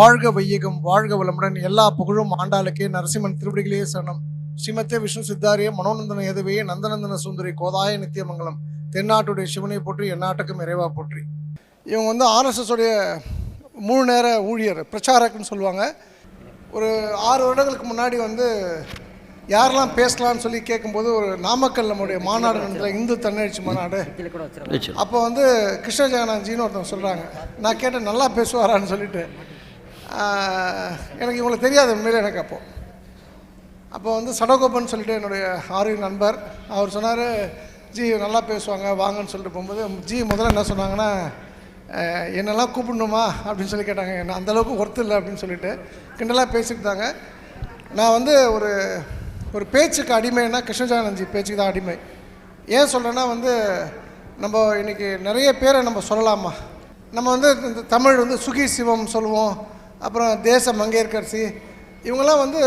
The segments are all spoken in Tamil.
வாழ்க வையகம் வாழ்க வளமுடன். எல்லா புகழும் ஆண்டாளுக்கே. நரசிம்மன் திருவடிகளே சரணம். ஸ்ரீமத்தே விஷ்ணு சித்தாரிய மனோநந்தன எதுவையே நந்தநந்தன சுந்தரி கோதாய நித்தியமங்கலம். தென்னாட்டுடைய சிவனை போற்றி எந்நாட்டுக்கும் இறைவா போற்றி. இவங்க வந்து ஆர்எஸ்எஸ் மூணு முழு நேர ஊழியர் பிரச்சாரக்குன்னு சொல்லுவாங்க. ஒரு ஆறு வருடங்களுக்கு முன்னாடி வந்து யாரெல்லாம் பேசலாம்னு சொல்லி கேட்கும்போது ஒரு நாமக்கல் நம்முடைய மாநாடு நடந்ததுல இந்து தன்னெழுச்சி மாநாடு. அப்போ வந்து கிருஷ்ண ஜெகநாத்ஜின்னு ஒருத்தவங்க சொல்கிறாங்க நான் கேட்டேன் நல்லா பேசுவாரான்னு சொல்லிட்டு. எனக்கு இவங்களை தெரியாது உண்மையில் எனக்கு அப்போது அப்போ வந்து சடகோபன் சொல்லிட்டு என்னுடைய ஆரிய நண்பர் அவர் சொன்னார் ஜி நல்லா பேசுவாங்க வாங்கன்னு சொல்லிட்டு போகும்போது ஜி முதல்ல என்ன சொன்னாங்கன்னா என்னெல்லாம் கூப்பிடணுமா? அப்படின்னு சொல்லி கேட்டாங்க. என்ன அந்தளவுக்கு ஒர்த்து இல்லை அப்படின்னு சொல்லிட்டு கிண்டலாக பேசிக்கிட்டாங்க நான் வந்து ஒரு ஒரு பேச்சுக்கு அடிமைன்னா கிருஷ்ணஜானந்தி பேச்சுக்கு தான் அடிமை. ஏன் சொல்கிறேன்னா வந்து நம்ம இன்றைக்கி நிறைய பேரை நம்ம சொல்லலாமா? நம்ம வந்து இந்த தமிழ் வந்து சுகி சிவம் சொல்லுவோம். அப்புறம் தேச மங்கையர்கரசி இவங்கெல்லாம் வந்து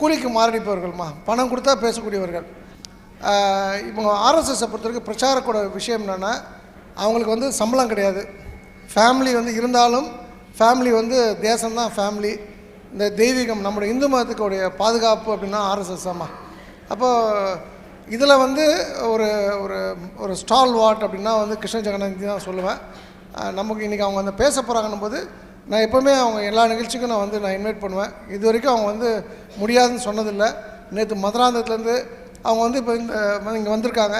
கூலிக்கு மாரடிப்பவர்கள்மா. பணம் கொடுத்தா பேசக்கூடியவர்கள். இவங்க ஆர்எஸ்எஸை பொறுத்தவரைக்கும் பிரச்சாரக்கூட விஷயம் என்னென்னா அவங்களுக்கு வந்து சம்பளம் கிடையாது. ஃபேமிலி வந்து இருந்தாலும் ஃபேமிலி வந்து தேசம்தான் ஃபேமிலி இந்த தெய்வீகம் நம்முடைய இந்து மதத்துக்குடைய பாதுகாப்பு அப்படின்னா ஆர்எஸ்எஸ் ஆமா அப்போது இதில் வந்து ஒரு ஒரு ஒரு ஸ்டால் வாட் அப்படின்னா வந்து கிருஷ்ண ஜெகநாந்தி தான் சொல்லுவேன். நமக்கு இன்றைக்கி அவங்க வந்து பேச போகிறாங்கன்னும் போது நான் எப்போவுமே அவங்க எல்லா நிகழ்ச்சிக்கும் நான் வந்து நான் இன்வைட் பண்ணுவேன். இது வரைக்கும் அவங்க வந்து முடியாதுன்னு சொன்னதில்லை. நேற்று மதுராந்தகத்துலேருந்து அவங்க வந்து இப்போ இந்த இங்கே வந்திருக்காங்க.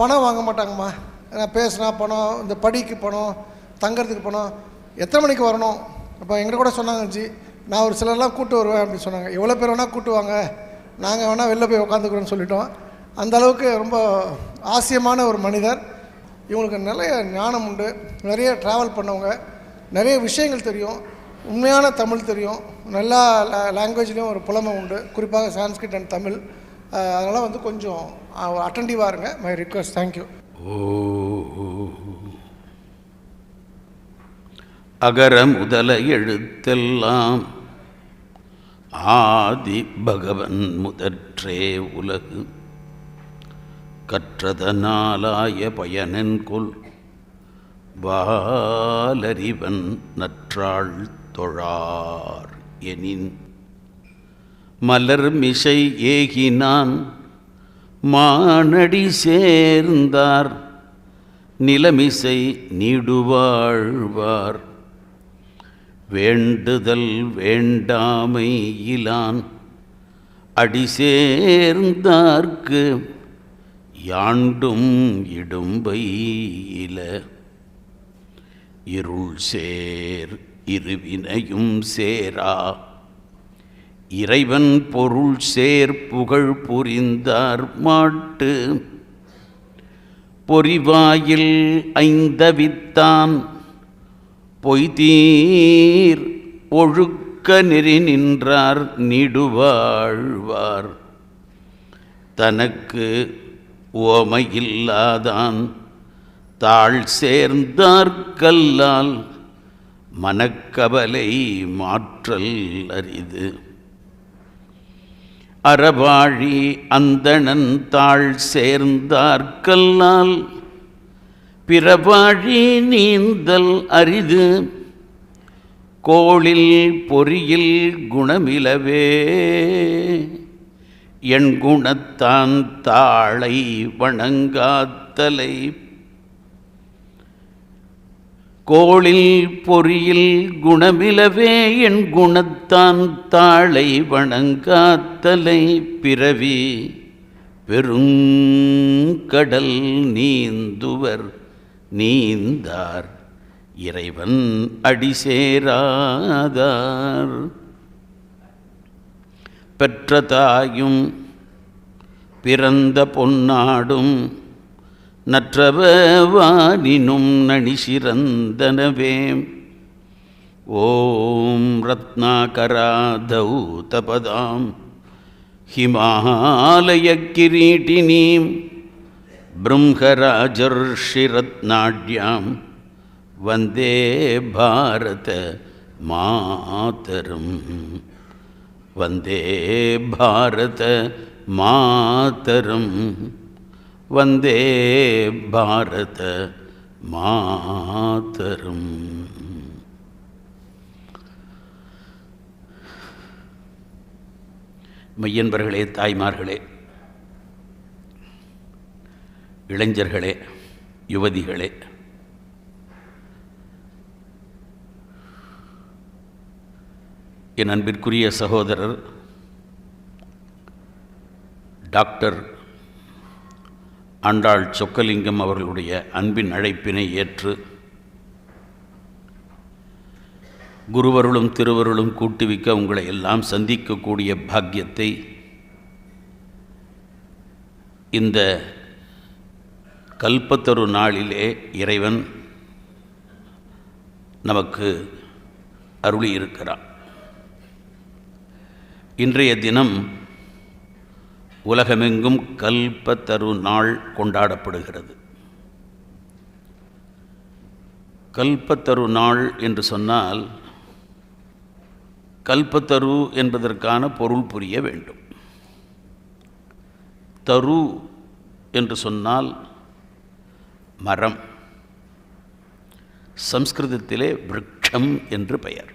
பணம் வாங்க மாட்டாங்கம்மா. நான் பேசுனா பணம் இந்த படிக்கு பணம் தங்கிறதுக்கு பணம். எத்தனை மணிக்கு வரணும்? அப்போ எங்கிட்ட கூட சொன்னாங்க ஜி நான் ஒரு சிலர்லாம் கூட்டு வருவேன் அப்படின்னு சொன்னாங்க. எவ்வளோ பேர் வேணால் கூட்டு வாங்க. நாங்கள் வேணால் வெளில போய் உட்காந்துக்கிறோன்னு சொல்லிட்டோம். அந்த அளவுக்கு ரொம்ப ஆசியமான ஒரு மனிதர். இவங்களுக்கு நிறைய ஞானம் உண்டு. நிறைய ட்ராவல் பண்ணவங்க. நிறைய விஷயங்கள் தெரியும். உண்மையான தமிழ் தெரியும். நல்லா லாங்குவேஜ்லேயும் ஒரு புலமை உண்டு. குறிப்பாக சான்ஸ்கிரிட் அண்ட் தமிழ். அதனால் வந்து கொஞ்சம் அட்டன்டிவாக இருங்க. மை ரிக்வஸ்ட் தேங்க்யூ அகர முதல எழுத்தெல்லாம் ஆதி பகவன் முதற்றே உலகு. கற்றதனாலாய பயனென்கொல் வாலறிவன் நற்றாள் தொழார் எனின். மலர் மிசை ஏகினான் மானடி சேர்ந்தார் நிலமிசை நீடுவாழ்வார். வேண்டுதல் வேண்டாமை இலான் அடி சேர்ந்தார்க்கு யாண்டும் இடும்பை இல. இருள் சேர் இருவினையும் சேரா. இறைவன் பொருள் சேர் புகழ் புரிந்தார் மாட்டு. பொறிவாயில் ஐந்தவித்தான் பொய்தீர் ஒழுக்க நெறி நின்றார் நீடுவாழ்வார். தனக்கு ஓமையில்லாதான் தாழ் சேர்ந்தார்கல்லால் மனக்கவலை மாற்றல் அரிது. அறவாழி அந்தணன் தாழ் சேர்ந்தார்கல்லால் பிறவாழி நீந்தல் அரிது. கோளில் பொறியில் குணமிலவே. என் குணத்தான் தாளை வணங்காத்தலை கோளில் பொறியில் குணமிலவே என் குணத்தான் தாளை வணங்காத்தலை பிறவி. பெருங்கடல் நீந்துவர் நீந்தார். இறைவன் அடி சேராதார் பெற்ற தாயும் பிறந்த பொன்னாடும் நற்றவானினும் நடிசிறந்தனவே ஓம் ரத்னாகராதௌதபதாம் ஹிமாலய கிரீட்டினீம். பிரம்மராஜர்ஷிரத்நாட்யாம் வந்தே பாரத மாதரம். வந்தே பாரத மாதரம். வந்தே பாரத மாதரும். மையன்பர்களே தாய்மார்களே இளைஞர்களே யுவதிகளே என் அன்பிற்குரிய சகோதரர் டாக்டர் ஆண்டாள் சொக்கலிங்கம் அவர்களுடைய அன்பின் அழைப்பினை ஏற்று குருவருளும் திருவருளும் கூட்டுவிக்க உங்களை எல்லாம் சந்திக்கக்கூடிய பாக்கியத்தை இந்த கல்பத்தரு நாளிலே இறைவன் நமக்கு அருளியிருக்கிறான். இன்றைய தினம் உலகமெங்கும் கல்பத்தரு நாள் கொண்டாடப்படுகிறது. கல்பத்தரு நாள் என்று சொன்னால் கல்பத்தரு என்பதற்கான பொருள் புரிய வேண்டும். தரு என்று சொன்னால் மரம். சம்ஸ்கிருதத்திலே விரக்ஷம் என்று பெயர்.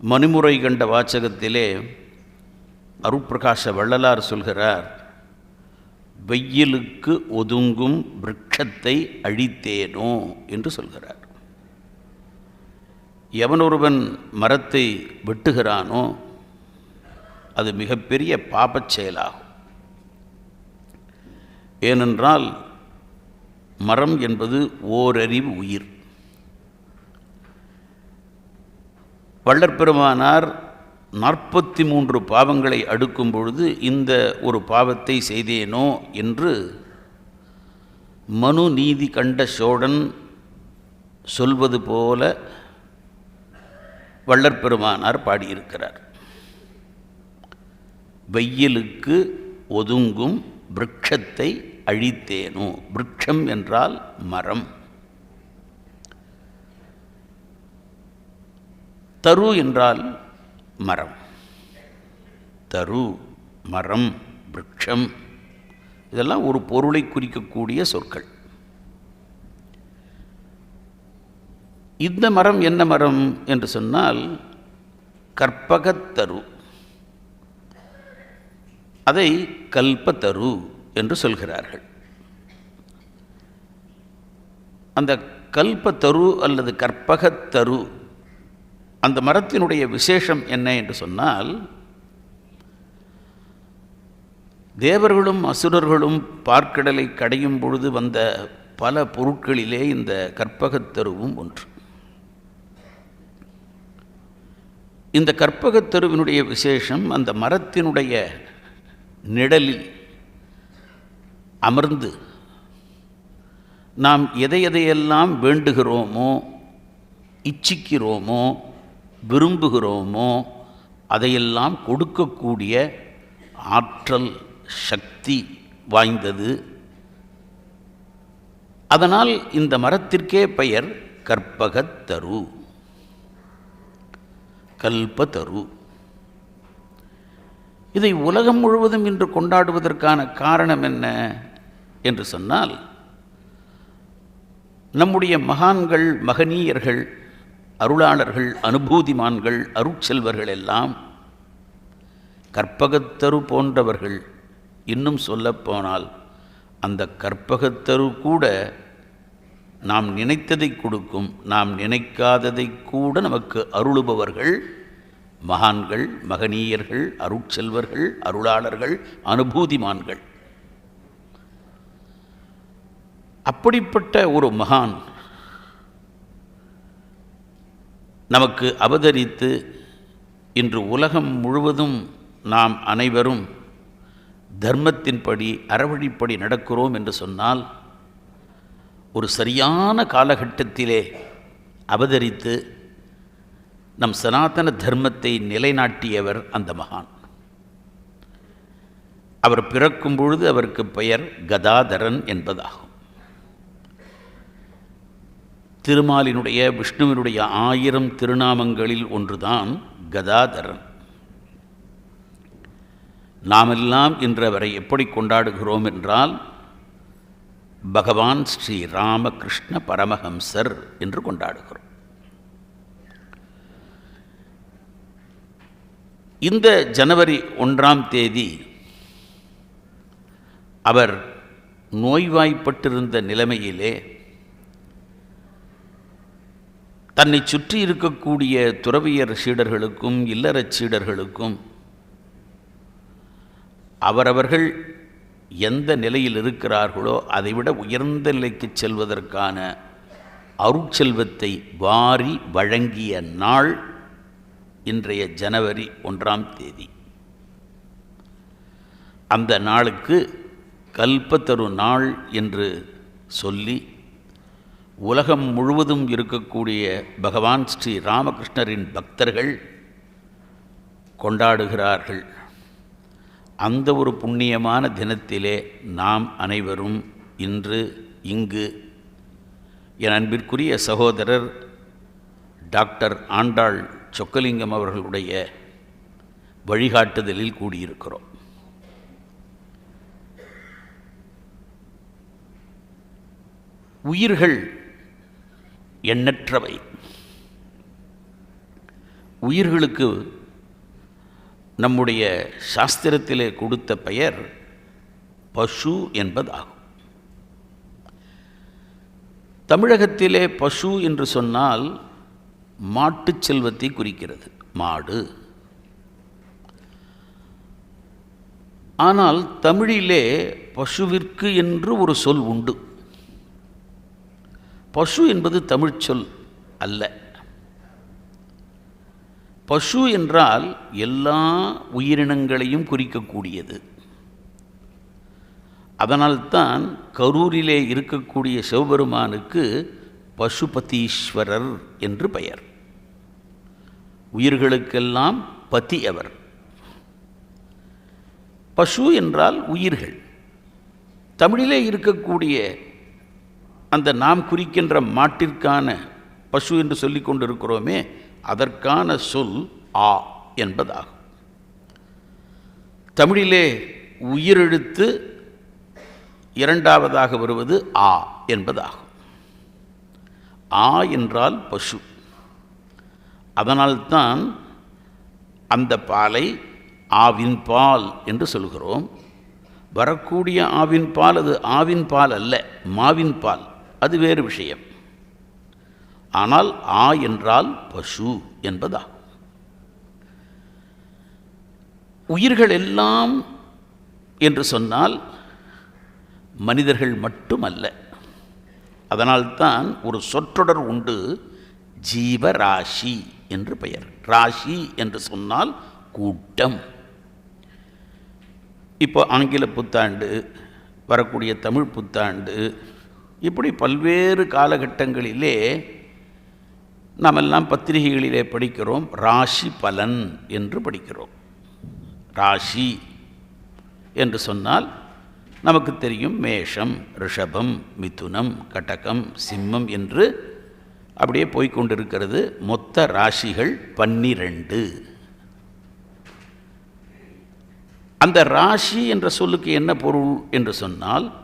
மணிமுறை கண்ட வாச்சகத்திலே அருட்பிரகாச வள்ளலார் சொல்கிறார் வெயிலுக்கு ஒதுங்கும் விருட்சத்தை அழித்தேனோ? என்று சொல்கிறார். எவனொருவன் மரத்தை வெட்டுகிறானோ அது மிகப்பெரிய பாபச் செயலாகும். ஏனென்றால் மரம் என்பது ஓரறிவு உயிர். வள்ளற்பெருமானார் நாற்பத்தி மூன்று பாவங்களை அடுக்கும் பொழுது இந்த ஒரு பாவத்தை செய்தேனோ என்று மனு நீதி கண்ட சோழன் சொல்வது போல வள்ளற்பெருமானார் பாடியிருக்கிறார். வெயிலுக்கு ஒதுங்கும் விரக்ஷத்தை அழித்தேனோ? விருட்சம் என்றால் மரம். தரு என்றால் மரம். தரு மரம் விரக்ஷம் இதெல்லாம் ஒரு பொருளை குறிக்கக்கூடிய சொற்கள். இந்த மரம் என்ன மரம் என்று சொன்னால் கற்பகத்தரு அதை கல்பத்தரு என்று சொல்கிறார்கள். அந்த கல்பத்தரு அல்லது கற்பகத்தரு அந்த மரத்தினுடைய விசேஷம் என்ன என்று சொன்னால் தேவர்களும் அசுரர்களும் பார்க்கடலை கடையும் பொழுது வந்த பல பொருட்களிலே இந்த கற்பகத்தருவும் ஒன்று. இந்த கற்பகத்தருவினுடைய விசேஷம் அந்த மரத்தினுடைய நிழலில் அமர்ந்து நாம் எதை எதையெல்லாம் வேண்டுகிறோமோ இச்சிக்கிறோமோ விரும்புகிறோமோ அதையெல்லாம் கொடுக்கக்கூடிய ஆற்றல் சக்தி வாய்ந்தது. அதனால் இந்த மரத்திற்கே பெயர் கற்பகத்தரு கல்பத்தரு இதை உலகம் முழுவதும் இன்று கொண்டாடுவதற்கான காரணம் என்ன என்று சொன்னால் நம்முடைய மகான்கள் மகனீயர்கள் அருளாளர்கள் அனுபூதிமான்கள் அருட்செல்வர்கள் எல்லாம் கற்பகத்தரு போன்றவர்கள். இன்னும் சொல்லப்போனால் அந்த கற்பகத்தரு கூட நாம் நினைத்ததை கொடுக்கும் நாம் நினைக்காததை கூட நமக்கு அருளுபவர்கள் மகான்கள் மகனீயர்கள் அருட்செல்வர்கள் அருளாளர்கள் அனுபூதிமான்கள். அப்படிப்பட்ட ஒரு மகான் நமக்கு அவதரித்து இன்று உலகம் முழுவதும் நாம் அனைவரும் தர்மத்தின்படி அறவழிப்படி நடக்கிறோம் என்று சொன்னால் ஒரு சரியான காலகட்டத்திலே அவதரித்து நம் சனாதன தர்மத்தை நிலைநாட்டியவர் அந்த மகான். அவர் பிறக்கும் பொழுது அவருக்கு பெயர் கதாதரன் என்பதாகும். திருமாலினுடைய விஷ்ணுவினுடைய ஆயிரம் திருநாமங்களில் ஒன்றுதான் கதாதரன். நாமெல்லாம் இன்று அவரை எப்படி கொண்டாடுகிறோம் என்றால் பகவான் ஸ்ரீ ராமகிருஷ்ண பரமஹம்சர் என்று கொண்டாடுகிறோம். இந்த ஜனவரி ஒன்றாம் தேதி அவர் நோய்வாய்ப்பட்டிருந்த நிலைமையிலே தன்னை சுற்றி இருக்கக்கூடிய துறவியர் சீடர்களுக்கும் இல்லறச் சீடர்களுக்கும் அவரவர்கள் எந்த நிலையில் இருக்கிறார்களோ அதைவிட உயர்ந்த நிலைக்கு செல்வதற்கான அருட்செல்வத்தை வாரி வழங்கிய நாள் இன்றைய ஜனவரி ஒன்றாம் தேதி. அந்த நாளுக்கு கல்பத்தரு நாள் என்று சொல்லி உலகம் முழுவதும் இருக்கக்கூடிய பகவான் ஸ்ரீ ராமகிருஷ்ணரின் பக்தர்கள் கொண்டாடுகிறார்கள். அந்த ஒரு புண்ணியமான தினத்திலே நாம் அனைவரும் இன்று இங்கு என் அன்பிற்குரிய சகோதரர் டாக்டர் ஆண்டாள் சொக்கலிங்கம் அவர்களுடைய வழிகாட்டுதலில் கூடியிருக்கிறோம். உயிர்கள் எண்ணற்றவை. உயிர்களுக்கு நம்முடைய சாஸ்திரத்திலே கொடுத்த பெயர் பசு என்பதாகும். தமிழகத்திலே பசு என்று சொன்னால் மாட்டுச் செல்வத்தை குறிக்கிறது மாடு. ஆனால் தமிழிலே பசுவிற்கு என்று ஒரு சொல் உண்டு. பசு என்பது தமிழ்ச்சொல் அல்ல. பசு என்றால் எல்லா உயிரினங்களையும் குறிக்கக்கூடியது. அதனால்தான் கரூரிலே இருக்கக்கூடிய சிவபெருமானுக்கு பசுபதீஸ்வரர் என்று பெயர். உயிர்களுக்கெல்லாம் பதி அவர். பசு என்றால் உயிர்கள். தமிழிலே இருக்கக்கூடிய அந்த நாம் குறிக்கின்ற மாட்டிற்கான பசு என்று சொல்லி கொண்டிருக்கிறோமே அதற்கான சொல் ஆ என்பதாகும். தமிழிலே உயிரெழுத்து இரண்டாவதாக வருவது ஆ என்பதாகும். ஆ என்றால் பசு. அதனால்தான் அந்த பாலை ஆவின் பால் என்று சொல்கிறோம். வரக்கூடிய ஆவின் பால் அது ஆவின் பால் அல்ல மாவின் பால். அது வேறு விஷயம். ஆனால் ஆ என்றால் பசு என்பதா? உயிர்கள் எல்லாம் என்று சொன்னால் மனிதர்கள் மட்டுமல்ல. அதனால்தான் ஒரு சொற்றொடர் உண்டு ஜீவராசி என்று பெயர். ராசி என்று சொன்னால் கூட்டம். இப்போ ஆங்கில புத்தாண்டு வரக்கூடிய தமிழ் புத்தாண்டு இப்படி பல்வேறு காலகட்டங்களிலே நாமெல்லாம் பத்திரிகைகளிலே படிக்கிறோம் ராசி பலன் என்று படிக்கிறோம். ராசி என்று சொன்னால் நமக்கு தெரியும் மேஷம் ரிஷபம் மிதுனம் கடகம் சிம்மம் என்று அப்படியே போய்கொண்டிருக்கிறது மொத்த ராசிகள் பன்னிரண்டு. அந்த ராசி என்ற சொல்லுக்கு என்ன பொருள் என்று சொன்னால்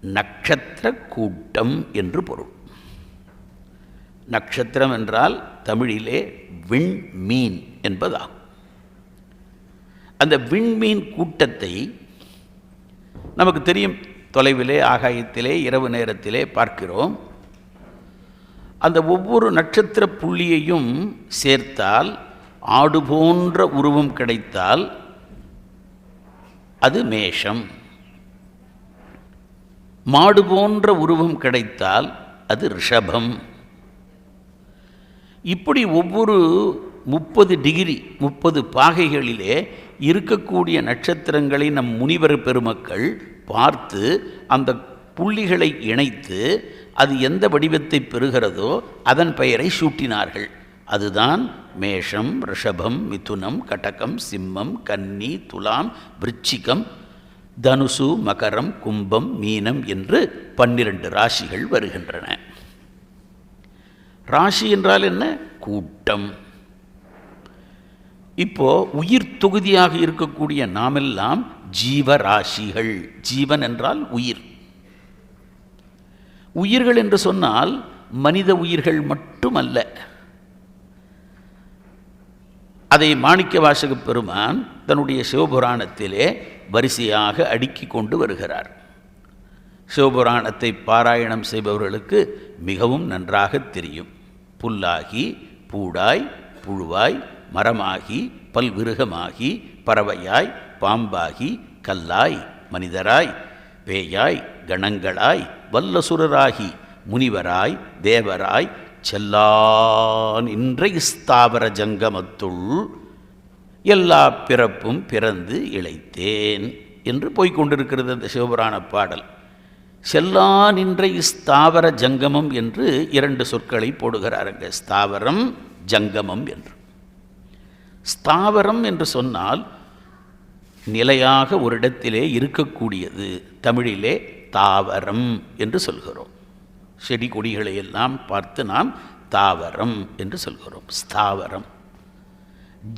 நட்சத்திர கூட்டம் என்று பொருள். நட்சத்திரம் என்றால் தமிழிலே விண்மீன் என்பதாகும். அந்த விண்மீன் கூட்டத்தை நமக்கு தெரியும். தொலைவிலே ஆகாயத்திலே இரவு நேரத்திலே பார்க்கிறோம். அந்த ஒவ்வொரு நட்சத்திர புள்ளியையும் சேர்த்தால் ஆடு போன்ற உருவம் கிடைத்தால் அது மேஷம். மாடு போன்ற உருவம் கிடைத்தால் அது ரிஷபம். இப்படி ஒவ்வொரு முப்பது டிகிரி முப்பது பாகைகளிலே இருக்கக்கூடிய நட்சத்திரங்களை நம் முனிவர் பெருமக்கள் பார்த்து அந்த புள்ளிகளை இணைத்து அது எந்த வடிவத்தை பெறுகிறதோ அதன் பெயரை சூட்டினார்கள். அதுதான் மேஷம் ரிஷபம் மிதுனம் கடகம் சிம்மம் கன்னி துலாம் விருச்சிகம் தனுசு மகரம் கும்பம் மீனம் என்று பன்னிரண்டு ராசிகள் வருகின்றன. ராசி என்றால் என்ன? கூட்டம். இப்போ உயிர் தொகுதியாக இருக்கக்கூடிய நாமெல்லாம் ஜீவராசிகள். ஜீவன் என்றால் உயிர். உயிர்கள் என்று சொன்னால் மனித உயிர்கள் மட்டுமல்ல. அதை மாணிக்க வாசக பெருமான் தன்னுடைய சிவபுராணத்திலே வரிசையாக அடுக்கி கொண்டு வருகிறார். சிவபுராணத்தை பாராயணம் செய்பவர்களுக்கு மிகவும் நன்றாக தெரியும். புல்லாகி பூடாய் புழுவாய் மரமாகி பல்விருகமாகி பறவையாய் பாம்பாகி கல்லாய் மனிதராய் பேயாய் கணங்களாய் வல்லசுரராகி முனிவராய் தேவராய் செல்லான் இன்றை ஸ்தாவர ஜங்கமத்துள் எல்லா பிறப்பும் பிறந்து இழைத்தேன் என்று போய்கொண்டிருக்கிறது அந்த சிவபுராண பாடல். செல்லா நின்ற ஸ்தாவர ஜங்கமம் என்று இரண்டு சொற்களை போடுகிறாருங்க ஸ்தாவரம் ஜங்கமம் என்று. ஸ்தாவரம் என்று சொன்னால் நிலையாக ஒரு இடத்திலே இருக்கக்கூடியது. தமிழிலே தாவரம் என்று சொல்கிறோம். செடி கொடிகளை எல்லாம் பார்த்து நாம் தாவரம் என்று சொல்கிறோம். ஸ்தாவரம்.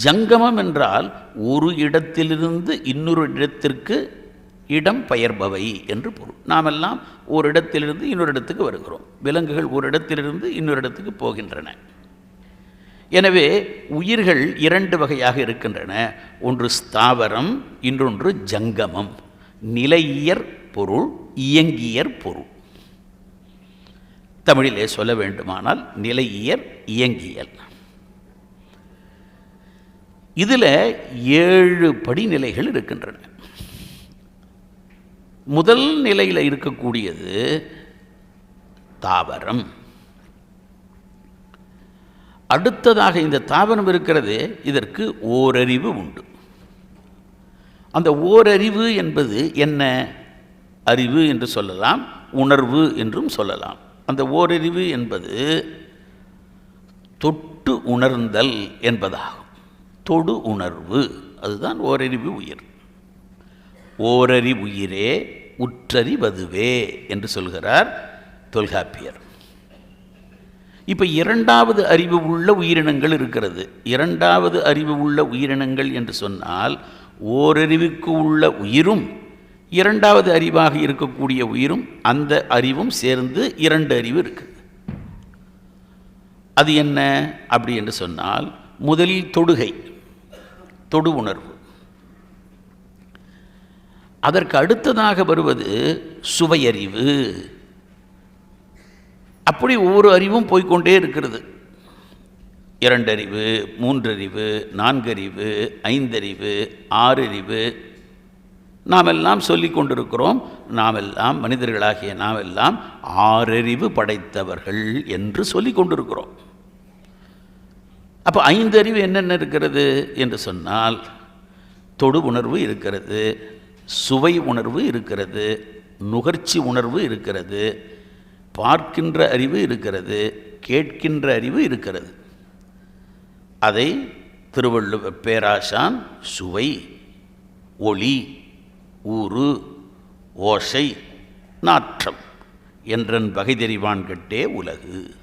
ஜங்கமம் என்றால் ஒரு இடத்திலிருந்து இன்னொரு இடத்திற்கு இடம் பெயர்பவை என்று பொருள். நாமெல்லாம் ஒரு இடத்திலிருந்து இன்னொரு இடத்துக்கு வருகிறோம். விலங்குகள் ஒரு இடத்திலிருந்து இன்னொரு இடத்துக்கு போகின்றன. எனவே உயிர்கள் இரண்டு வகையாக இருக்கின்றன. ஒன்று ஸ்தாவரம் இன்னொன்று ஜங்கமம். நிலையியற் பொருள் இயங்கியற் பொருள். தமிழிலே சொல்ல வேண்டுமானால் நிலையியற் இயங்கியல். இதில் ஏழு படிநிலைகள் இருக்கின்றன. முதல் நிலையில் இருக்கக்கூடியது தாவரம். அடுத்ததாக இந்த தாவரம் இருக்கிறது இதற்கு ஓரறிவு உண்டு. அந்த ஓரறிவு என்பது என்ன? அறிவு என்று சொல்லலாம் உணர்வு என்றும் சொல்லலாம். அந்த ஓரறிவு என்பது தொட்டு உணர்ந்தல் என்பதாகும். தொடு உணர்வு. அதுதான் ஓரறிவு உயிர். ஓரறிவுயிரே உற்றறிவதுவே என்று சொல்கிறார் தொல்காப்பியர். இப்போ இரண்டாவது அறிவு உள்ள உயிரினங்கள் இருக்கிறது. இரண்டாவது அறிவு உள்ள உயிரினங்கள் என்று சொன்னால் ஓரறிவுக்கு உள்ள உயிரும் இரண்டாவது அறிவாக இருக்கக்கூடிய உயிரும் அந்த அறிவும் சேர்ந்து இரண்டு அறிவு இருக்குது. அது என்ன? அப்படி என்று சொன்னால் முதலில் தொடுகை. தொடு உணர்வு அதற்கு அடுத்ததாக வருவது சுவையறிவு. அப்படி ஒவ்வொரு அறிவும் போய்க்கொண்டே இருக்கிறது. இரண்டறிவு மூன்றறிவு நான்கறிவு ஐந்தறிவு ஆறறிவு. நாமெல்லாம் சொல்லி கொண்டிருக்கிறோம். நாமெல்லாம் மனிதர்களாகிய நாமெல்லாம் ஆறறிவு படைத்தவர்கள் என்று சொல்லி கொண்டிருக்கிறோம். அப்போ ஐந்து அறிவு என்னென்ன இருக்கிறது என்று சொன்னால் தொடு உணர்வு இருக்கிறது சுவை உணர்வு இருக்கிறது நுகர்ச்சி உணர்வு இருக்கிறது பார்க்கின்ற அறிவு இருக்கிறது கேட்கின்ற அறிவு இருக்கிறது. அதை திருவள்ளுவர் பேராசான் சுவை ஒளி ஊறு ஓசை நாற்றம் என்றன் வகை தெரிவான் கட்டே உலகு.